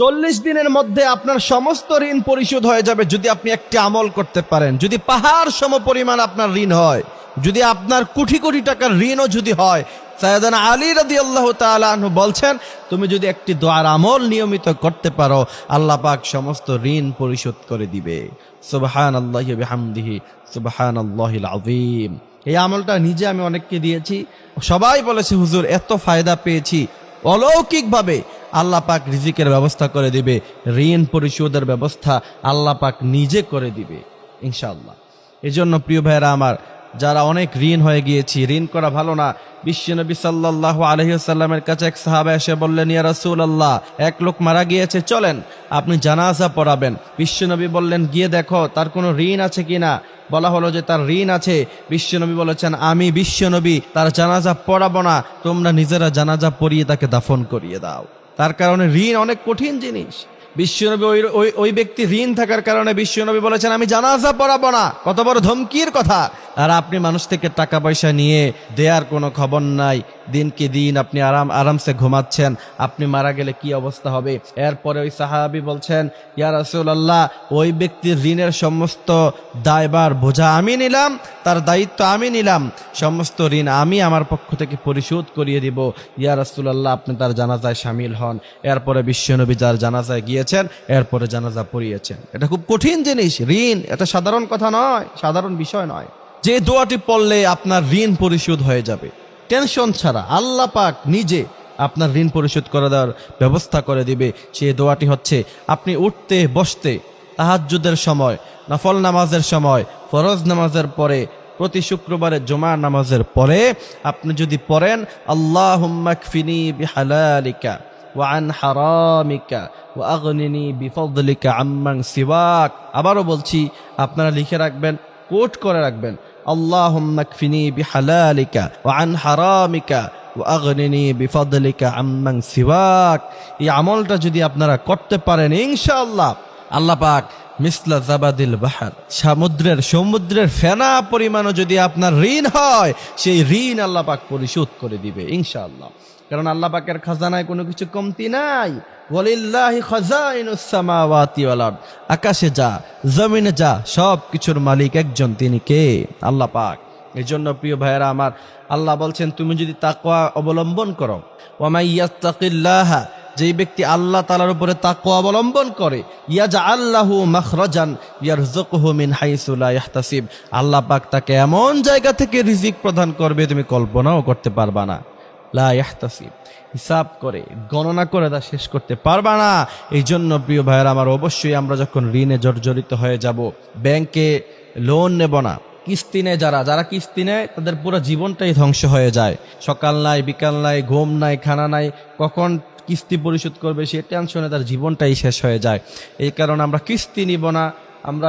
চল্লিশ দিনের মধ্যে আপনার সমস্ত ঋণ পরিশোধ হয়ে যাবে যদি আপনি একটি আমল করতে পারেন। যদি পাহাড় সম পরিমাণ আপনার ঋণ হয়, যদি আপনার কোটি কোটি টাকার ঋণও যদি হয় সায়দান আলী রাদি আল্লাহ তালু বলছেন, তুমি যদি একটি দোয়ার আমল নিয়মিত করতে পারো, আল্লাহ পাক সমস্ত ঋণ পরিশোধ করে দিবে। সুবহান আল্লাহ হামদিহি সুবহান আল্লাহিল আযীম। এই আমলটা নিজে আমি অনেককে দিয়েছি। সবাই বলেছে, হুজুর, এত ফায়দা পেয়েছি। অলৌকিকভাবে আল্লাহ পাক রিজিকের ব্যবস্থা করে দিবে, ঋণ পরিশোধের ব্যবস্থা আল্লাহ পাক নিজে করে দিবে, ইনশাআল্লাহ। এই জন্য প্রিয় ভাইয়েরা আমার, যারা অনেক ঋণ হয়ে গিয়েছি, ঋণ করা ভালো না বিশ্বনবী সাল্লাহ আলহিসাল্লামের কাছে এক সাহাবা এসে বললেন, ইয়া রাসূল আল্লাহ এক লোক মারা গিয়েছে, চলেন, আপনি জানাজা পড়াবেন। বিশ্বনবী বললেন, গিয়ে দেখো, তার কোনো ঋণ আছে কি না বলা হলো যে, তার ঋণ আছে। বিশ্বনবী বলেছেন, আমি বিশ্বনবী তার জানাজা পড়াবো না, তোমরা নিজেরা জানাজা পড়িয়ে তাকে দাফন করিয়ে দাও। তার কারণে ঋণ অনেক কঠিন জিনিস। বিশ্বনবী ওই ওই ওই ব্যক্তি ঋণ থাকার কারণে বিশ্বনবী বলেছেন, আমি জানাজা পড়াবো না। কত বড় ধমকির কথা। আর আপনি মানুষ থেকে টাকা পয়সা নিয়ে দেয়ার কোনো খবর নাই। দিনকে দিন আপনি আরাম, আরামসে ঘুমাচ্ছেন, আপনি মারা গেলে কি অবস্থা হবে? এরপরে ওই সাহাবি বলছেন, ইয়া রাসূলুল্লাহ, ওই ব্যক্তির ঋণের সমস্ত দায়বার বোঝা আমি নিলাম, তার দায়িত্ব আমি নিলাম। সমস্ত ঋণ আমি আমার পক্ষ থেকে পরিশোধ করিয়ে দিব। ইয়া রাসূলুল্লাহ, আপনি তার জানাজায় সামিল হন। এরপরে বিশ্বনবী যার জানাজায় গিয়েছেন, এরপরে জানাজা পড়িয়েছেন। এটা খুব কঠিন জিনিস, ঋণ, এটা সাধারণ কথা নয়, সাধারণ বিষয় নয়। যে দোয়াটি পড়লে আপনার ঋণ পরিশোধ হয়ে যাবে। টেনশন ছাড়া আল্লাহ পাক নিজে আপনার ঋণ পরিশোধ করে দেওয়ার ব্যবস্থা করে দিবে। সেই দোয়াটি হচ্ছে, আপনি উঠতে, বসতে, তাহাজ্জুদের সময়, নফল নামাজের সময়, ফরজ নামাজের পরে, প্রতি শুক্রবারে জমা নামাজের পরে আপনি যদি পড়েন আল্লাহ হারামিকা ও আম্মাং আবারও বলছি, আপনারা লিখে রাখবেন, কোট করে রাখবেন। اللهم اكفني بحلالك وعن حرامك واغنني بفضلك عمن سواك এই আমলটা যদি আপনারা করতে পারেন ইনশাআল্লাহ আল্লাহ পাক মিসলা জাবাদিল বাহার। সমুদ্রের সমুদ্রের ফেনা পরিমাণও যদি আপনার ঋণ হয়, সেই ঋণ আল্লাহ পাক পরিশোধ করে দিবে, ইনশাআল্লাহ। কারণ আল্লাহ পাকের খাজানায় কোনো কিছু কমতি নাই। আকাশে যা, জমিনে যা, সব কিছুর মালিক একজন, তিনি কে? আল্লাহ পাক। এই জন্য প্রিয় ভাইয়েরা আমার, আল্লাহ বলছেন, তুমি যদি তাকওয়া অবলম্বন করো যেই ব্যক্তি আল্লাহ তালার উপরে তাকওয়া অবলম্বন করে ইয়াজা আল্লাহু মাখরাজান ইয়ারযুকুহু মিন হাইসু লা আল্লাহ পাক তাকে এমন জায়গা থেকে রিজিক প্রদান করবে তুমি কল্পনাও করতে পারবা না। লা ইয়াহতাসিব। হিসাব করে, গণনা করে তা শেষ করতে পারবা না। এই জন্য প্রিয় ভাইয়েরা আমার অবশ্যই আমরা যখন ঋণে জর্জরিত হয়ে যাব, ব্যাংকে লোন নেব না। কিস্তি নেয় যারা যারা কিস্তি নেয় তাদের পুরো জীবনটাই ধ্বংস হয়ে যায়। সকাল নাই, বিকাল নাই, ঘুম নাই, খানা নাই, কখন কিস্তি পরিশোধ করবে, সে টেনশনে তার জীবনটাই শেষ হয়ে যায়। এই কারণে আমরা কিস্তি নিব না, আমরা